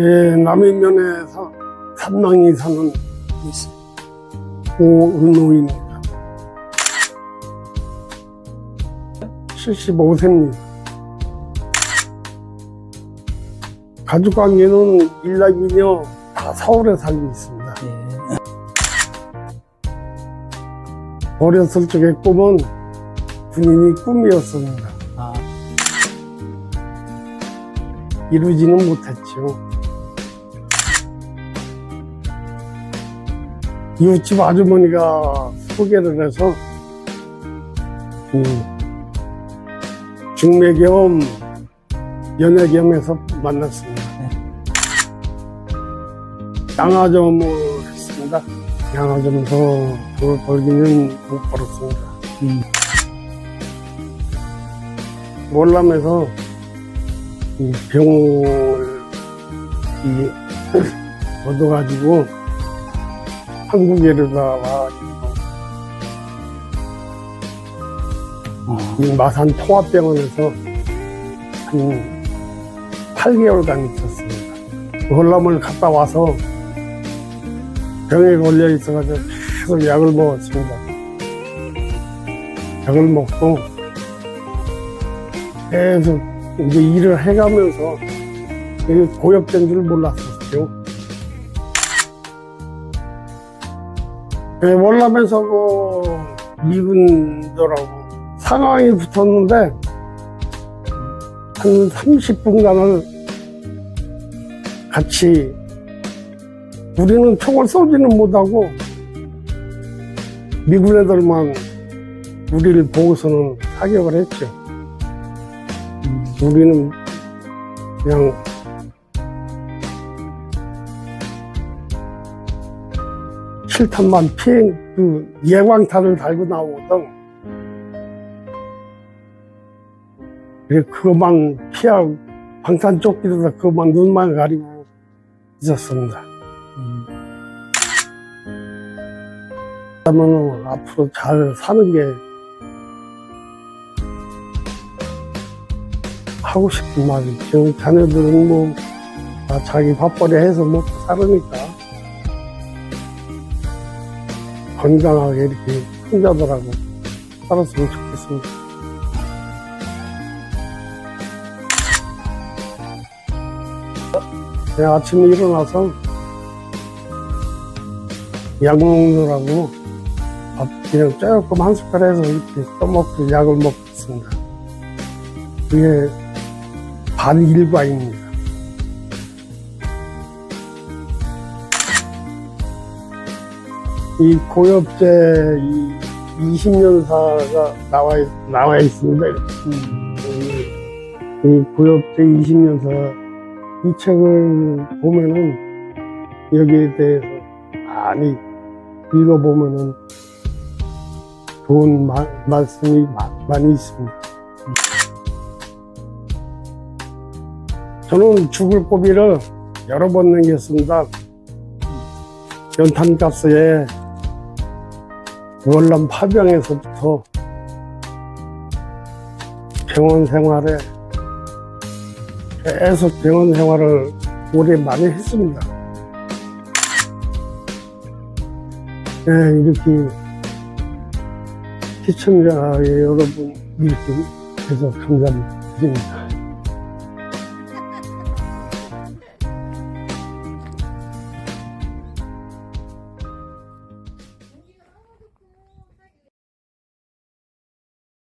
예, 남인면에 사, 산망이 사는 오은호입니다. 75세입니다. 가족 관계는 일남이녀 다 서울에 살고 있습니다. 예. 어렸을 적의 꿈은 군인이 꿈이었습니다. 아, 이루지는 못했죠. 이웃집 아주머니가 소개를 해서 음, 중매 겸 연애 겸해서 만났습니다. 양화점을 했습니다. 양화점에서 돈을 벌기는 못 벌었습니다. 음, 월남에서 이 병을 이 얻어가지고 한국에르다 와가지고 어, 이 마산 통합병원에서 한 8개월간 있었습니다. 월남을 갔다 와서 병에 걸려 있어가지고 계속 약을 먹었습니다. 약을 먹고 계속 이제 일을 해가면서 고엽된 줄 몰랐었죠. 네, 월남에서 그 미군들하고 상황이 붙었는데 한 30분간을 같이 우리는 총을 쏘지는 못하고 미군 애들만 우리를 보고서는 사격을 했죠. 음, 우리는 그냥 실탄만 피행 그 예광탄을 달고 나오거든. 그래 그것만 피하고 방탄 조끼에다 그것만 눈만 가리고 있었습니다. 음, 그러면 앞으로 잘 사는 게 하고 싶은 말이죠. 자녀들은 뭐, 다 자기 밥벌이 해서 먹고 살으니까. 건강하게 이렇게 혼자들하고 살았으면 좋겠습니다. 네, 아침에 일어나서 약 먹느라고 밥 그냥 조금 한 숟갈 해서 이렇게 떠먹고 약을 먹습니다. 그게 반일과입니다. 이 고엽제 이 20년사가 나와, 있- 나와 있습니다. 음, 이, 이 고엽제 20년사 이 책을 보면은 여기에 대해서 많이 읽어보면은 좋은 마- 말씀이 마- 많이 있습니다. 저는 죽을 고비를 여러 번 넘겼습니다. 연탄가스에 월남 파병에서부터 병원 생활에 계속 병원 생활을 오래 많이 했습니다. 네, 이렇게 시청자 여러분 이렇게 해서 감사드립니다.